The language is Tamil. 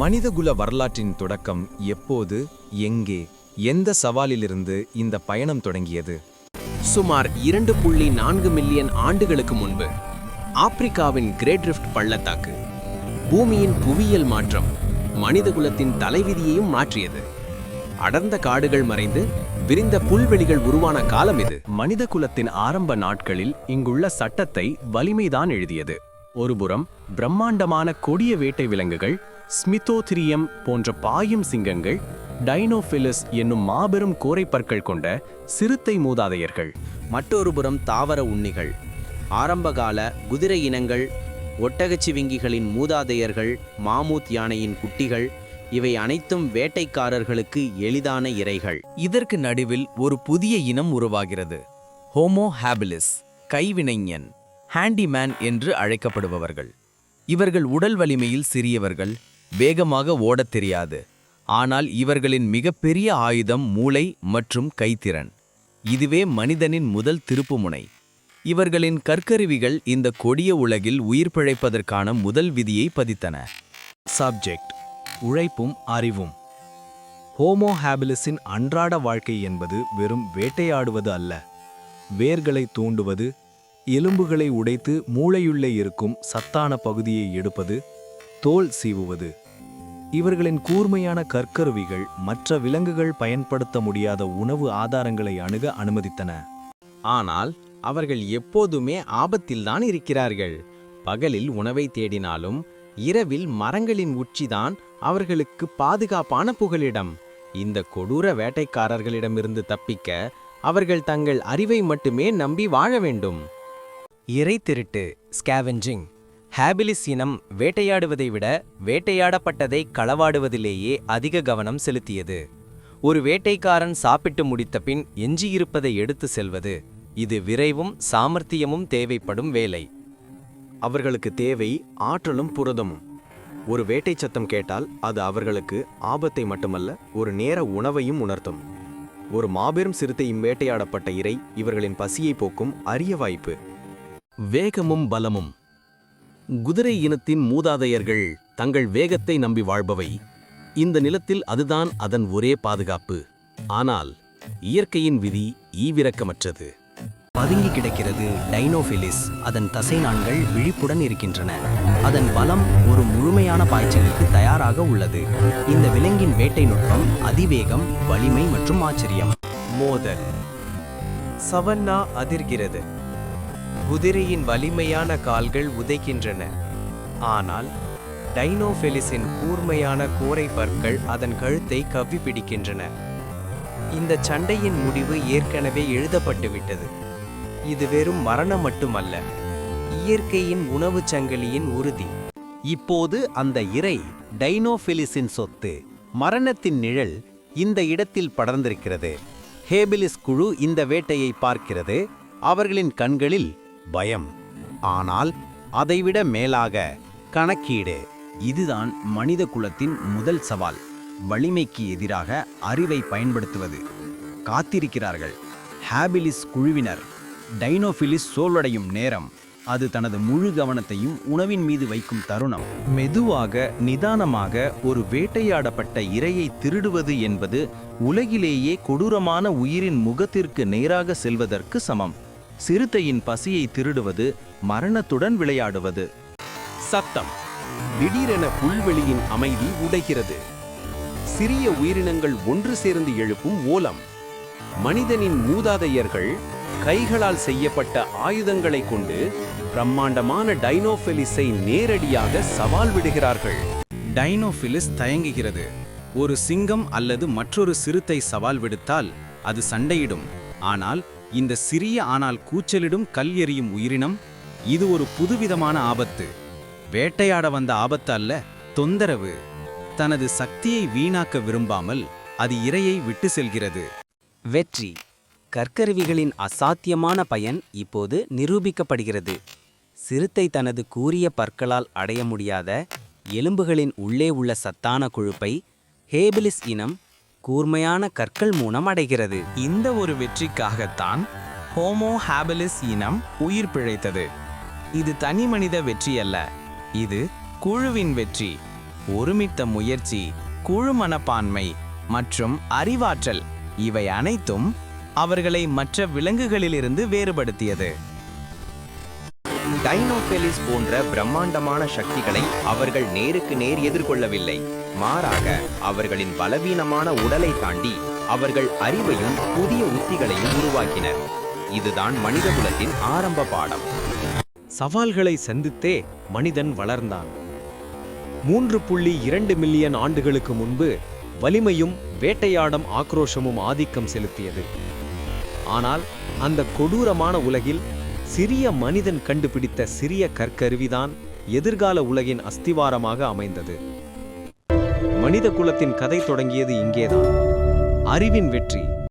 மனிதகுல வரலாற்றின் தொடக்கம் எப்போது எங்கே எந்த சவாலிலிருந்து இந்த பயணம் தொடங்கியது? சுமார் இரண்டு புள்ளி நான்கு மில்லியன் ஆண்டுகளுக்கு முன்பு ஆப்பிரிக்காவின் கிரேட் ரிஃப்ட் பள்ளத்தாக்கு பூமியின் புவியியல் மாற்றம் மனிதகுலத்தின் தலைவிதியையும் மாற்றியது. அடர்ந்த காடுகள் மறைந்து விரிந்த புல்வெளிகள் உருவான காலம் இது. மனித குலத்தின் ஆரம்ப நாட்களில் இங்குள்ள சட்டத்தை வலிமைதான் எழுதியது. ஒருபுறம் பிரம்மாண்டமான கொடிய வேட்டை விலங்குகள் ஸ்மிதோதிரியம் போன்ற பாயும் சிங்கங்கள் டைனோஃபிலிஸ் என்னும் மாபெரும் கோரைப்பற்கள் கொண்ட சிறுத்தை மூதாதையர்கள். மற்றொரு புறம் தாவர உண்ணிகள். ஆரம்பகால குதிரை இனங்கள் ஒட்டகச்சிவிங்கிகளின் மூதாதையர்கள் மாமூத் யானையின் குட்டிகள் இவை அனைத்தும் வேட்டைக்காரர்களுக்கு எளிதான இரைகள். இதற்கு நடுவில் ஒரு புதிய இனம் உருவாகிறது. ஹோமோ ஹாபிலிஸ் கைவினைஞன் ஹேண்டிமேன் என்று அழைக்கப்படுபவர்கள். இவர்கள் உடல் வலிமையில் சிறியவர்கள் வேகமாக ஓடத் தெரியாது. ஆனால் இவர்களின் மிகப்பெரிய ஆயுதம் மூளை மற்றும் கைத்திறன். இதுவே மனிதனின் முதல் திருப்புமுனை. இவர்களின் கற்கருவிகள் இந்த கொடிய உலகில் உயிர் பிழைப்பதற்கான முதல் விதியை பதித்தன. சப்ஜெக்ட் உழைப்பும் அறிவும். ஹோமோ ஹேபிலிஸின் அன்றாட வாழ்க்கை என்பது வெறும் வேட்டையாடுவது அல்ல. வேர்களை தூண்டுவது எலும்புகளை உடைத்து மூளையுள்ளே இருக்கும் சத்தான பகுதியை எடுப்பது தோல் சீவுவது. இவர்களின் கூர்மையான கற்கருவிகள் மற்ற விலங்குகள் பயன்படுத்த முடியாத உணவு ஆதாரங்களை அணுக அனுமதித்தன. ஆனால் அவர்கள் எப்போதுமே ஆபத்தில்தான் இருக்கிறார்கள். பகலில் உணவை தேடினாலும் இரவில் மரங்களின் உச்சிதான் அவர்களுக்கு பாதுகாப்பான புகலிடம். இந்த கொடூர வேட்டைக்காரர்களிடமிருந்து தப்பிக்க அவர்கள் தங்கள் அறிவை மட்டுமே நம்பி வாழ வேண்டும். இறை திருட்டு ஸ்கேவெஞ்சிங் ஹேபிலிஸ் இனம் வேட்டையாடுவதை விட வேட்டையாடப்பட்டதை களவாடுவதிலேயே அதிக கவனம் செலுத்தியது. ஒரு வேட்டைக்காரன் சாப்பிட்டு முடித்த பின் எஞ்சியிருப்பதை எடுத்து செல்வது இது விரைவும் சாமர்த்தியமும் தேவைப்படும் வேலை. அவர்களுக்கு தேவை ஆற்றலும் புரதமும். ஒரு வேட்டை சத்தம் கேட்டால் அது அவர்களுக்கு ஆபத்தை மட்டுமல்ல ஒரு நேர உணவையும் உணர்த்தும். ஒரு மாபெரும் சிறுத்தையும் வேட்டையாடப்பட்ட இறை இவர்களின் பசியை போக்கும் அரிய வாய்ப்பு. வேகமும் பலமும். குதிரை இனத்தின் மூதாதையர்கள் தங்கள் வேகத்தை நம்பி வாழ்பவை. இந்த நிலத்தில் அதுதான் அதன் ஒரே பாதுகாப்பு. ஆனால் இயற்கையின் விதி ஈவிரக்கமற்றது. பதுங்கி கிடக்கிறது டைனோஃபிலிஸ். அதன் தசைநான்கள் விழிப்புடன் இருக்கின்றன. அதன் பலம் ஒரு முழுமையான பாய்ச்சலுக்கு தயாராக உள்ளது. இந்த விலங்கின் வேட்டை நுட்பம் அதிவேகம் வலிமை மற்றும் ஆச்சரியம். மோதல். சவன்னா அதிர்கிறது. குதிரையின் வலிமையான கால்கள் உதைக்கின்றன. ஆனால் டைனோஃபெலிஸின் கூர்மையான கூரை பற்கள் அதன் கழுத்தை கவ்வி பிடிக்கின்றன இந்த சண்டையின் முடிவு ஏற்கனவே எழுதப்பட்டுவிட்டது. இது வெறும் மரணம் மட்டுமல்ல இயற்கையின் உணவுச் சங்கிலியின் உறுதி. இப்போது அந்த இறை டைனோஃபிலிஸின் சொத்து மரணத்தின் நிழல் இந்த இடத்தில் படர்ந்திருக்கிறது. ஹேபிலிஸ் குழு இந்த வேட்டையை பார்க்கிறது. அவர்களின் கண்களில் பயம். ஆனால் அதைவிட மேலாக கணக்கீடு. இதுதான் மனித குலத்தின் முதல் சவால். வலிமைக்கு எதிராக அறிவை பயன்படுத்துவது. காத்திருக்கிறார்கள். ஹேபிலிஸ் குழுவினர். டைனோஃபிலிஸ் சோல்வடையும் நேரம். அது தனது முழு கவனத்தையும் உணவின் மீது வைக்கும் தருணம். மெதுவாக நிதானமாக ஒரு வேட்டையாடப்பட்ட இரையை திருடுவது என்பது உலகிலேயே கொடூரமான உயிரின் முகத்திற்கு நேராக செல்வதற்கு சமம். சிறுத்தையின் பசியை திருடுவது மரணத்துடன் விளையாடுவது. சத்தம். திடீரென புல்வெளியின் அமைதி உடைகிறது. சிறிய உயிரினங்கள் ஒன்று சேர்ந்து எழுப்பும் ஓலம். மனிதனின் மூதாதையர்கள் கைகளால் செய்யப்பட்ட ஆயுதங்களை கொண்டு பிரம்மாண்டமான டைனோஃபெலிஸை நேரடியாக சவால் விடுகிறார்கள். டைனோஃபிலிஸ் தயங்குகிறது. ஒரு சிங்கம் அல்லது மற்றொரு சிறுத்தை சவால் விடுத்தால் அது சண்டையிடும். ஆனால் இந்த சிறிய ஆனால் கூச்சலிடும் கல் எறியும் உயிரினம் இது ஒரு புதுவிதமான ஆபத்து. வேட்டையாட வந்த ஆபத்து அல்ல தொந்தரவு. தனது சக்தியை வீணாக்க விரும்பாமல் அது இரையை விட்டு செல்கிறது. வெற்றி. கற்கருவிகளின் அசாத்தியமான பயன் இப்போது நிரூபிக்கப்படுகிறது. சிறுத்தை தனது கூரிய பற்களால் அடைய முடியாத எலும்புகளின் உள்ளே உள்ள சத்தான கொழுப்பை ஹேபிலிஸ் இனம் கூர்மையான கற்கள் மூலம் அடைகிறது. இந்த ஒரு வெற்றிக்காகத்தான் ஹோமோ ஹாபிலிஸ் இனம் உயிர் பிழைத்தது. இது தனி மனித வெற்றி அல்ல. இது குழுவின் வெற்றி. ஒருமித்த முயற்சி குழு மனப்பான்மை மற்றும் அறிவாற்றல் இவை அனைத்தும் அவர்களை மற்ற விலங்குகளிலிருந்து வேறுபடுத்தியது. டைனோபெலிஸ் போன்ற பிரம்மாண்டமான சக்திகளை அவர்கள் நேருக்கு நேர் எதிர்கொள்ளவில்லை. மாறாக அவர்களின் பலவீனமான உடலை தாண்டி அவர்கள் அறிவையும் புதிய உத்திகளையும் உருவாக்கினர். இதுதான் மனித குலத்தின் ஆரம்ப பாடம். சவால்களை சந்தித்தே மனிதன் வளர்ந்தான். மூன்று புள்ளி இரண்டு மில்லியன் ஆண்டுகளுக்கு முன்பு வலிமையும் வேட்டையாடும் ஆக்ரோஷமும் ஆதிக்கம் செலுத்தியது. ஆனால் அந்த கொடூரமான உலகில் சிறிய மனிதன் கண்டுபிடித்த சிறிய கற்கருவிதான் எதிர்கால உலகின் அஸ்திவாரமாக அமைந்தது. மனித குலத்தின் கதை தொடங்கியது இங்கேதான். அறிவின் வெற்றி.